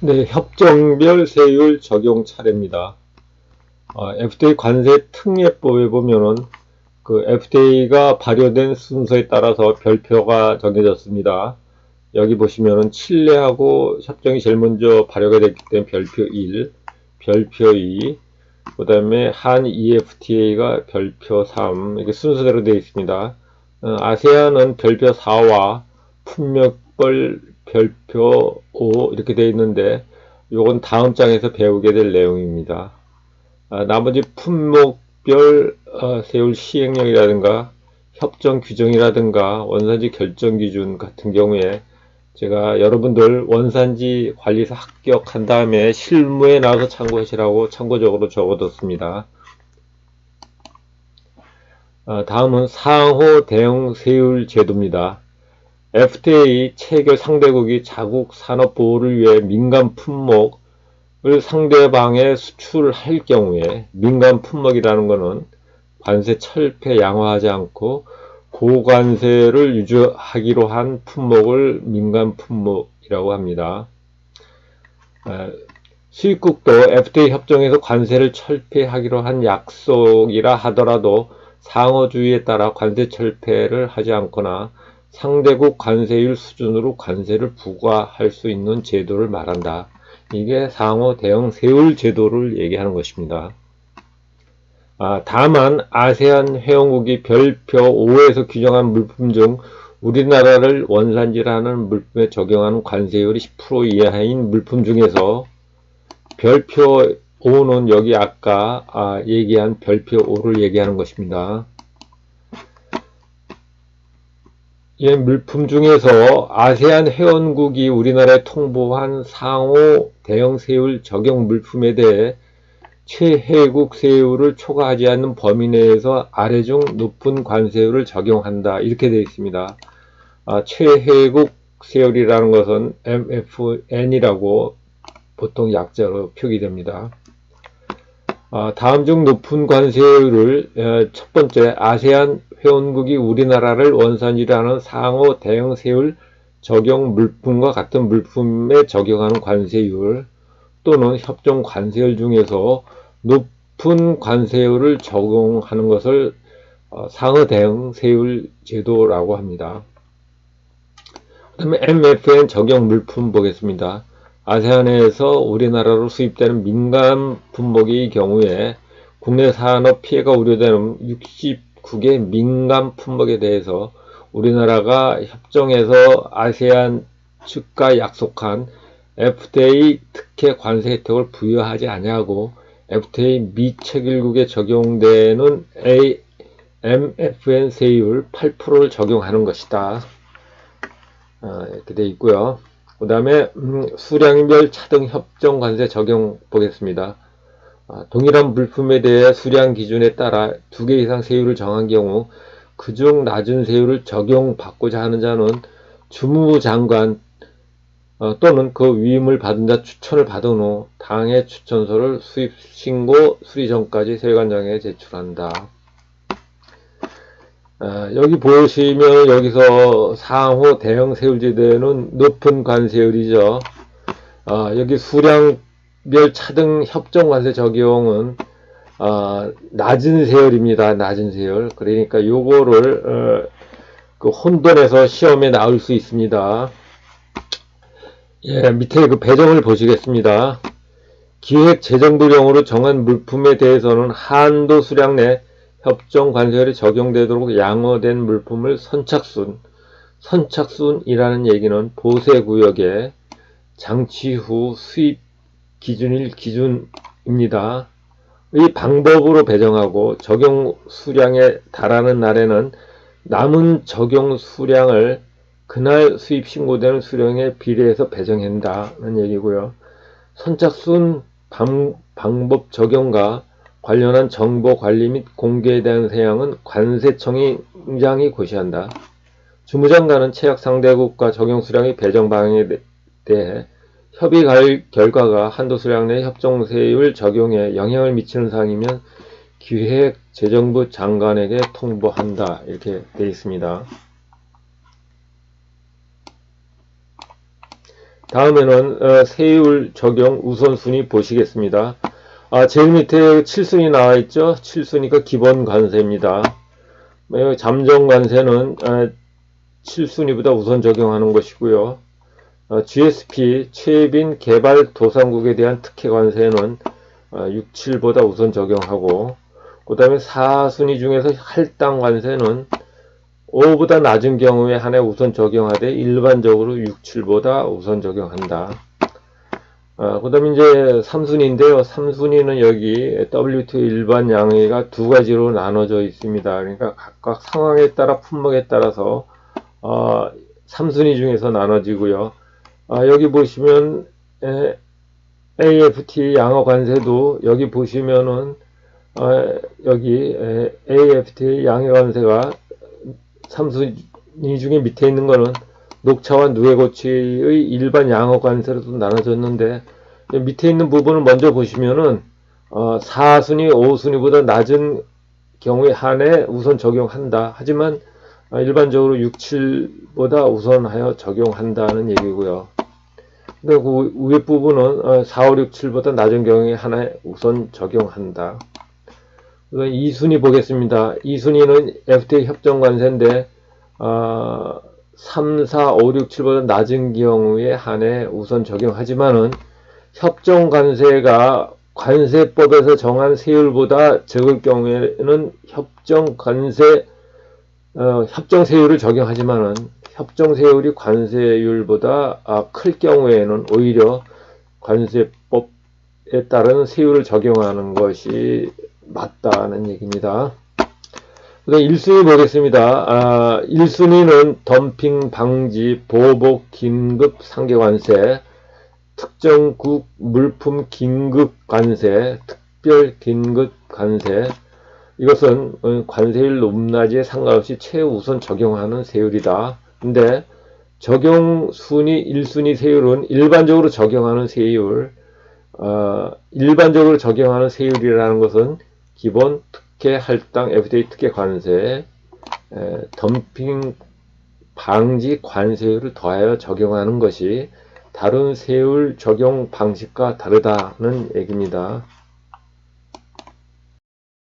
네, 협정별 세율 적용 차례입니다. 어, FTA 관세 특례법에 보면은 그 FTA가 발효된 순서에 따라서 별표가 정해졌습니다. 여기 보시면은 칠레하고 협정이 제일 먼저 발효가 됐기 때문에 별표 1, 별표 2, 그 다음에 한 EFTA가 별표 3 이렇게 순서대로 되어 있습니다. 어, 아세안은 별표 4와 품목별 별표 5 이렇게 되어 있는데 이건 다음 장에서 배우게 될 내용입니다. 아, 나머지 품목별 어, 세율 시행령이라든가 협정 규정이라든가 원산지 결정 기준 같은 경우에 제가 여러분들 원산지 관리사 합격한 다음에 실무에 나와서 참고하시라고 참고적으로 적어뒀습니다. 어, 다음은 상호 대응 세율 제도입니다. FTA 체결 상대국이 자국 산업 보호를 위해 민간 품목을 상대방에 수출할 경우에 민간 품목이라는 것은 관세 철폐 양화하지 않고 고관세를 유지하기로 한 품목을 민간 품목이라고 합니다. 수입국도 FTA 협정에서 관세를 철폐하기로 한 약속이라 하더라도 상호주의에 따라 관세 철폐를 하지 않거나 상대국 관세율 수준으로 관세를 부과할 수 있는 제도를 말한다. 이게 상호 대응 세율 제도를 얘기하는 것입니다. 아, 다만 아세안 회원국이 별표 5에서 규정한 물품 중 우리나라를 원산지라는 물품에 적용하는 관세율이 10% 이하인 물품 중에서 별표 5는 여기 아까 아, 얘기한 별표 5를 얘기하는 것입니다. 이 물품 중에서 아세안 회원국이 우리나라에 통보한 상호 대형 세율 적용 물품에 대해 최혜국 세율을 초과하지 않는 범위 내에서 아래 중 높은 관세율을 적용한다. 이렇게 되어 있습니다. 아, 최혜국 세율이라는 것은 MFN이라고 보통 약자로 표기됩니다. 아, 다음 중 높은 관세율을 첫 번째 아세안 회원국이 우리나라를 원산지라는 상호 대형 세율 적용 물품과 같은 물품에 적용하는 관세율 또는 협정 관세율 중에서 높은 관세율을 적용하는 것을 어, 상호 대응 세율 제도라고 합니다. 그 다음에 MFN 적용 물품 보겠습니다. 아세안에서 우리나라로 수입되는 민간 품목의 경우에 국내 산업 피해가 우려되는 69개 민간 품목에 대해서 우리나라가 협정에서 아세안 측과 약속한 FTA 특혜 관세 혜택을 부여하지 아니하고 FTA 미체결국에 적용되는 AMFN 세율 8%를 적용하는 것이다. 어, 이렇게 되어 있고요. 그 다음에 음, 수량별 차등 협정 관세 적용 보겠습니다. 아, 동일한 물품에 대해 수량 기준에 따라 두 개 이상 세율을 정한 경우 그중 낮은 세율을 적용받고자 하는 자는 주무부 장관 어, 또는 그 위임을 받은 자 추천을 받은 후 당의 추천서를 수입 신고 수리 전까지 세관장에 제출한다. 아, 여기 보시면 여기서 상호 대형 세율제도에는 높은 관세율이죠. 아, 여기 수량 별 차등 협정 관세 적용은 아, 낮은 세율입니다. 낮은 세율. 그러니까 요거를 어, 그 혼돈해서 시험에 나올 수 있습니다. 예, 밑에 그 배정을 보시겠습니다. 기획 재정부령으로 정한 물품에 대해서는 한도 수량 내 협정 관세율이 적용되도록 양호된 물품을 선착순, 선착순이라는 얘기는 보세 구역의 장치 후 수입 기준일 기준입니다. 이 방법으로 배정하고 적용 수량에 달하는 날에는 남은 적용 수량을 그날 수입 신고되는 수량에 비례해서 배정한다는 얘기고요. 선착순 방, 방법 적용과 관련한 정보 관리 및 공개에 대한 사항은 관세청이 굉장히 고시한다. 주무장관은 체약 상대국과 적용 수량의 배정 방향에 대해 협의 결과가 한도 수량 내 협정세율 적용에 영향을 미치는 사항이면 기획 재정부 장관에게 통보한다. 이렇게 되어 있습니다. 다음에는 어, 세율 적용 우선순위 보시겠습니다. 아, 제일 밑에 7순위 나와 있죠? 7순위가 기본 관세입니다. 어, 잠정 관세는 어, 7순위보다 우선 적용하는 것이고요. 어, GSP 최빈 개발 도상국에 대한 특혜 관세는 어, 6, 7보다 우선 적용하고 그 다음에 4순위 중에서 할당 관세는 5보다 낮은 경우에 한해 우선 적용하되 일반적으로 6, 7보다 우선 적용한다. 아, 그 다음에 이제 3순위인데요. 3순위는 여기 WTO 일반 양회가 두 가지로 나눠져 있습니다. 그러니까 각각 상황에 따라 품목에 따라서 어, 3순위 중에서 나눠지고요. 아, 여기 보시면 에, AFT 양어 관세도 여기 보시면은 어, 여기 에, AFT 양어 관세가 3순위 중에 밑에 있는 거는 녹차와 누에고치의 일반 양어 관세로도 나눠졌는데 밑에 있는 부분을 먼저 보시면은 어, 4순위, 5순위보다 낮은 경우에 한해 우선 적용한다. 하지만 어, 일반적으로 6, 7보다 우선하여 적용한다는 얘기고요. 근데 그 위에 부분은 어, 4, 5, 6, 7보다 낮은 경우에 하나에 우선 적용한다. 2순위 보겠습니다. 2순위는 FTA 협정 관세인데 어, 3, 4, 5, 6, 7보다 낮은 경우에 한해 우선 적용하지만은 협정 관세가 관세법에서 정한 세율보다 적을 경우에는 협정 관세 어, 협정 세율을 적용하지만은 협정 세율이 관세율보다 아, 클 경우에는 오히려 관세법에 따른 세율을 적용하는 것이 맞다는 얘기입니다. 그다음 1순위 보겠습니다. 아, 1순위는 덤핑 방지 보복 긴급 상계 관세 특정국 물품 긴급 관세 특별 긴급 관세 이것은 관세율 높낮이에 상관없이 최우선 적용하는 세율이다. 근데 적용 순위 1순위 세율은 일반적으로 적용하는 세율 어, 일반적으로 적용하는 세율이라는 것은 기본 특혜 할당 FTA 특혜 관세 에, 덤핑 방지 관세율을 더하여 적용하는 것이 다른 세율 적용 방식과 다르다는 얘기입니다.